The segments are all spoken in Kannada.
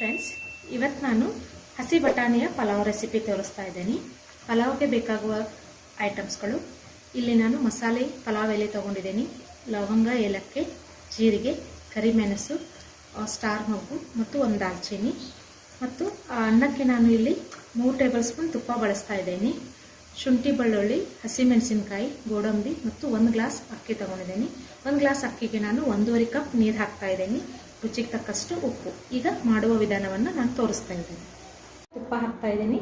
ಫ್ರೆಂಡ್ಸ್ ಇವತ್ತು ನಾನು ಹಸಿ ಬಟಾಣಿಯ ಪಲಾವ್ ರೆಸಿಪಿ ತೋರಿಸ್ತಾ ಇದ್ದೀನಿ. ಪಲಾವ್ಗೆ ಬೇಕಾಗುವ ಐಟಮ್ಸ್ಗಳು ಇಲ್ಲಿ ನಾನು ಮಸಾಲೆ, ಪಲಾವ್ ಎಲೆ ತೊಗೊಂಡಿದ್ದೀನಿ. ಲವಂಗ, ಏಲಕ್ಕಿ, ಜೀರಿಗೆ, ಕರಿಮೆಣಸು ಸ್ಟಾರ್ ಮೊಗ್ಗು ಮತ್ತು ಒಂದು ದಾಲ್ಚೀನಿ. ಮತ್ತು ಆ ಅನ್ನಕ್ಕೆ ನಾನು ಇಲ್ಲಿ ಮೂರು ಟೇಬಲ್ ಸ್ಪೂನ್ ತುಪ್ಪ ಬಳಸ್ತಾ ಇದ್ದೀನಿ. ಶುಂಠಿ ಬೆಳ್ಳುಳ್ಳಿ, ಹಸಿಮೆಣಸಿನಕಾಯಿ, ಗೋಡಂಬಿ ಮತ್ತು ಒಂದು ಗ್ಲಾಸ್ ಅಕ್ಕಿ ತಗೊಂಡಿದ್ದೀನಿ. ಒಂದು ಗ್ಲಾಸ್ ಅಕ್ಕಿಗೆ ನಾನು ಒಂದೂವರೆ ಕಪ್ ನೀರು ಹಾಕ್ತಾ ಇದ್ದೀನಿ. ರುಚಿಗೆ ತಕ್ಕಷ್ಟು ಉಪ್ಪು. ಈಗ ಮಾಡುವ ವಿಧಾನವನ್ನು ನಾನು ತೋರಿಸ್ತಾ ಇದ್ದೀನಿ. ತುಪ್ಪ ಹಾಕ್ತಾ ಇದ್ದೀನಿ.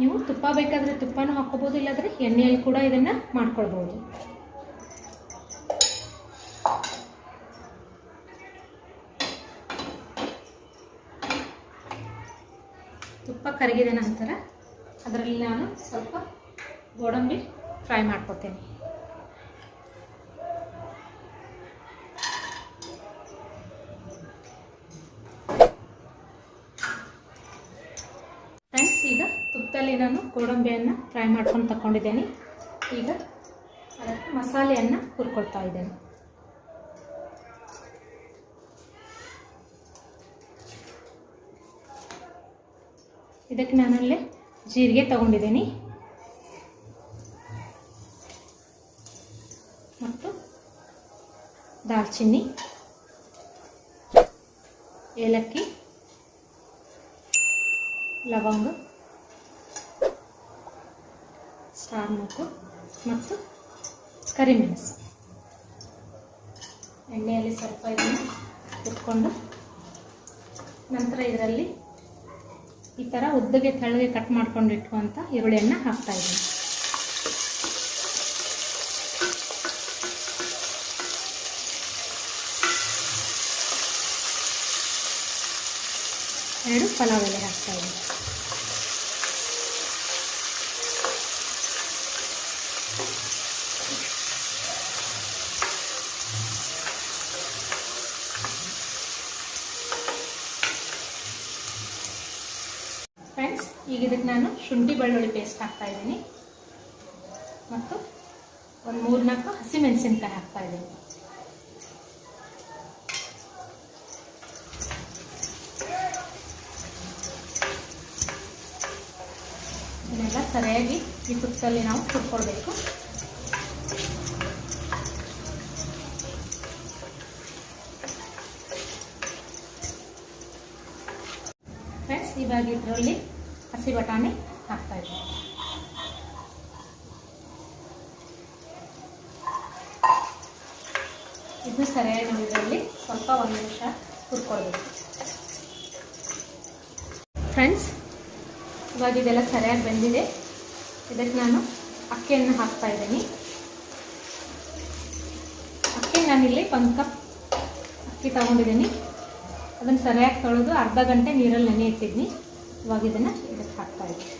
ನೀವು ತುಪ್ಪ ಬೇಕಾದರೆ ತುಪ್ಪನೂ ಹಾಕ್ಕೋಬೋದು, ಇಲ್ಲಾಂದರೆ ಎಣ್ಣೆಯಲ್ಲಿ ಕೂಡ ಇದನ್ನು ಮಾಡ್ಕೊಳ್ಬೋದು ತುಪ್ಪ ಕರಗಿದ ನಂತರ ಅದರಲ್ಲಿ ನಾನು ಸ್ವಲ್ಪ ಗೋಡಂಬಿ ಫ್ರೈ ಮಾಡ್ಕೊತೇನೆ ಫ್ರೆಂಡ್ಸ್ ಈಗ ತುಪ್ಪದಲ್ಲಿ ನಾನು ಗೋಡಂಬಿಯನ್ನು ಫ್ರೈ ಮಾಡ್ಕೊಂಡು ತಗೊಂಡಿದ್ದೇನೆ ಈಗ ಅದಕ್ಕೆ ಮಸಾಲೆಯನ್ನು ಹುರ್ಕೊಳ್ತಾ ಇದ್ದೇನೆ. ಇದಕ್ಕೆ ನಾನಲ್ಲೇ ಜೀರಿಗೆ ತಗೊಂಡಿದ್ದೀನಿ. ಮತ್ತು ದಾಲ್ಚಿನ್ನಿ, ಏಲಕ್ಕಿ, ಲವಂಗ ಸ್ಟಾರ್ ಮೊಗ್ಗು ಮತ್ತು ಕರಿಮೆಣಸು ಎಣ್ಣೆಯಲ್ಲಿ ಸ್ವಲ್ಪ ಇದನ್ನು ಹುರ್ಕೊಂಡು ನಂತರ ಇದರಲ್ಲಿ ಈ ಥರ ಉದ್ದಗೆ ತೆಳಗೆ ಕಟ್ ಮಾಡ್ಕೊಂಡು ಇಟ್ಕೊಂತ ಈರುಳ್ಳಿಯನ್ನು ಹಾಕ್ತಾ ಇದ್ದೀನಿ. ಎರಡು ಪಲಾವ್ ಎಲೆ ಹಾಕ್ತಾ ಇದ್ದೀನಿ ಫ್ರೆಂಡ್ಸ್ ಈಗ ಇದಕ್ಕೆ ನಾನು ಶುಂಠಿ ಬೆಳ್ಳುಳ್ಳಿ ಪೇಸ್ಟ್ ಹಾಕ್ತಾ ಇದ್ದೀನಿ. ಮತ್ತು ಒಂದು ಮೂರ್ನಾಲ್ಕು ಹಸಿಮೆಣಸಿನ್ಕಾಯಿ ಹಾಕ್ತಾ ಇದ್ದೀನಿ. ಇದನ್ನೆಲ್ಲ ಸರಿಯಾಗಿ ಈ ತುಪ್ಪದಲ್ಲಿ ನಾವು ಕುಟ್ಕೊಳ್ಬೇಕು ಫ್ರೆಂಡ್ಸ್ ಇವಾಗ ಇದರಲ್ಲಿ ಹಸಿ ಬಟಾಣಿ ಹಾಕ್ತಾ ಇದ್ದೀನಿ. ಇದು ಸರಿಯಾಗಿ ಇದರಲ್ಲಿ ಸ್ವಲ್ಪ ಒಂದು ನಿಮಿಷ ಹುರ್ಕೊಳ್ಬೇಕು. ಫ್ರೆಂಡ್ಸ್ ಇವಾಗ ಇದೆಲ್ಲ ಸರಿಯಾಗಿ ಬೆಂದಿದೆ. ಇದಕ್ಕೆ ನಾನು ಅಕ್ಕಿಯನ್ನು ಹಾಕ್ತಾ ಇದ್ದೀನಿ. ಅಕ್ಕಿ ನಾನಿಲ್ಲಿ ಒಂದು ಕಪ್ ಅಕ್ಕಿ ತಗೊಂಡಿದ್ದೀನಿ. ಅದನ್ನು ಸರಿಯಾಗಿ ತೊಳೆದು ಅರ್ಧ ಗಂಟೆ ನೀರಲ್ಲಿ ನೆನೆ ಇಟ್ಟಿದ್ನಿ ಇವಾಗ ಇದನ್ನು ಇದಕ್ಕೆ ಹಾಕ್ತಾ ಇದ್ದೀವಿ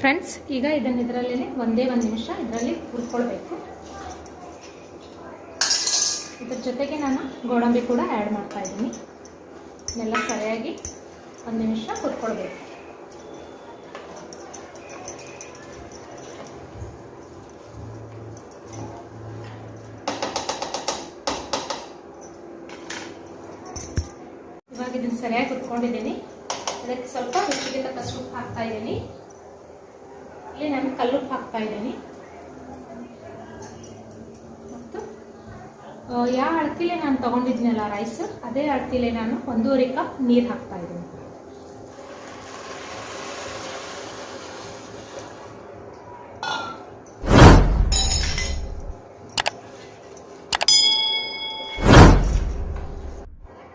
ಫ್ರೆಂಡ್ಸ್ ಈಗ ಇದನ್ನು ಇದರಲ್ಲೇ ಒಂದೇ ಒಂದು ನಿಮಿಷ ಇದರಲ್ಲಿ ಹುರ್ಕೊಳ್ಬೇಕು. ಇದ್ರ ಜೊತೆಗೆ ನಾನು ಗೋಡಂಬಿ ಕೂಡ ಆ್ಯಡ್ ಮಾಡ್ತಾ ಇದ್ದೀನಿ. ಇದನ್ನೆಲ್ಲ ಸರಿಯಾಗಿ ಒಂದು ನಿಮಿಷ ಕುತ್ಕೊಳ್ಬೇಕು. ಇವಾಗ ಇದನ್ನು ಸರಿಯಾಗಿ ಕುತ್ಕೊಂಡಿದ್ದೀನಿ. ಅದಕ್ಕೆ ಸ್ವಲ್ಪ ರುಚಿಗೆ ತಕ್ಕಷ್ಟು ಉಪ್ಪು ಹಾಕ್ತಾ ಇದ್ದೀನಿ. ಇಲ್ಲಿ ನಾನು ಕಲ್ಲುಪ್ಪು ಹಾಕ್ತಾ ಇದ್ದೀನಿ ಮತ್ತು ಆ, ಯಾವ ಅಳತಿಲೆ ನಾನು ತಗೊಂಡಿದ್ನಲ್ಲ ರೈಸ್ ಅದೇ ಅಳತಿಲೆ ನಾನು ಒಂದೂವರೆ ಕಪ್ ನೀರು ಹಾಕ್ತಾ ಇದ್ದೀನಿ.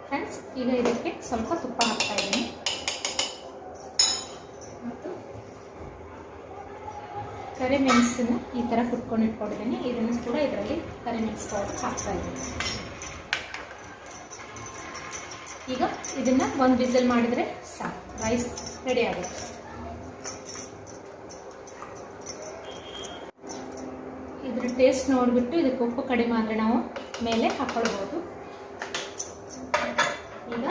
ಫ್ರೆಂಡ್ಸ್ ಈಗ ಇದಕ್ಕೆ ಸ್ವಲ್ಪ ತುಪ್ಪ ಹಾಕ್ತಾ ಇದ್ದೀನಿ. ಕರಿಮೆಣಸನ್ನು ಈ ಥರ ಕುಟ್ಕೊಂಡು ಇಟ್ಕೊಂಡಿದ್ದೀನಿ. ಇದನ್ನು ಕೂಡ ಇದರಲ್ಲಿ ಕರಿಮೆಣಸು ಪೌಡರ್ ಹಾಕ್ತಾ ಇದ್ದೀನಿ. ಈಗ ಇದನ್ನು ಒಂದು ವಿಸಲ್ ಮಾಡಿದರೆ ಸಾಕು. ರೈಸ್ ರೆಡಿ ಆಗುತ್ತೆ. ಇದ್ರ ಟೇಸ್ಟ್ ನೋಡಿಬಿಟ್ಟು ಇದಕ್ಕೆ ಉಪ್ಪು ಕಡಿಮೆ ಅಂದರೆ ನಾವು ಮೇಲೆ ಹಾಕ್ಕೊಳ್ಬೋದು ಈಗ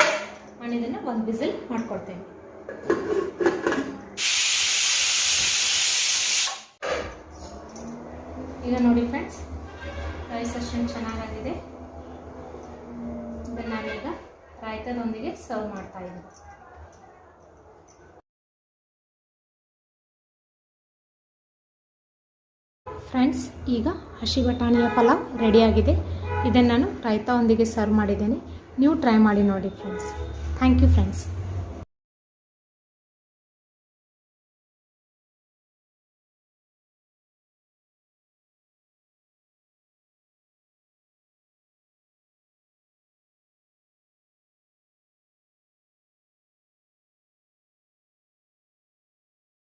ನಾನು ಇದನ್ನು ಒಂದು ಬಿಸಲ್ ಮಾಡ್ಕೊಡ್ತೇನೆ. ಅಷ್ಟೊಂದು ಚೆನ್ನಾಗಾಗಿದೆ. ಇದನ್ನು ನಾವೀಗ ರಾಯ್ತದೊಂದಿಗೆ ಸರ್ವ್ ಮಾಡ್ತಾ ಇದ್ದೀನಿ. ಫ್ರೆಂಡ್ಸ್, ಈಗ ಹಸಿ ಬಟಾಣಿಯ ಪಲಾವ್ ರೆಡಿಯಾಗಿದೆ. ಇದನ್ನು ನಾನು ರಾಯ್ತಾ ಒಂದಿಗೆ ಸರ್ವ್ ಮಾಡಿದ್ದೇನೆ. ನೀವು ಟ್ರೈ ಮಾಡಿ ನೋಡಿ ಫ್ರೆಂಡ್ಸ್. Thank you friends.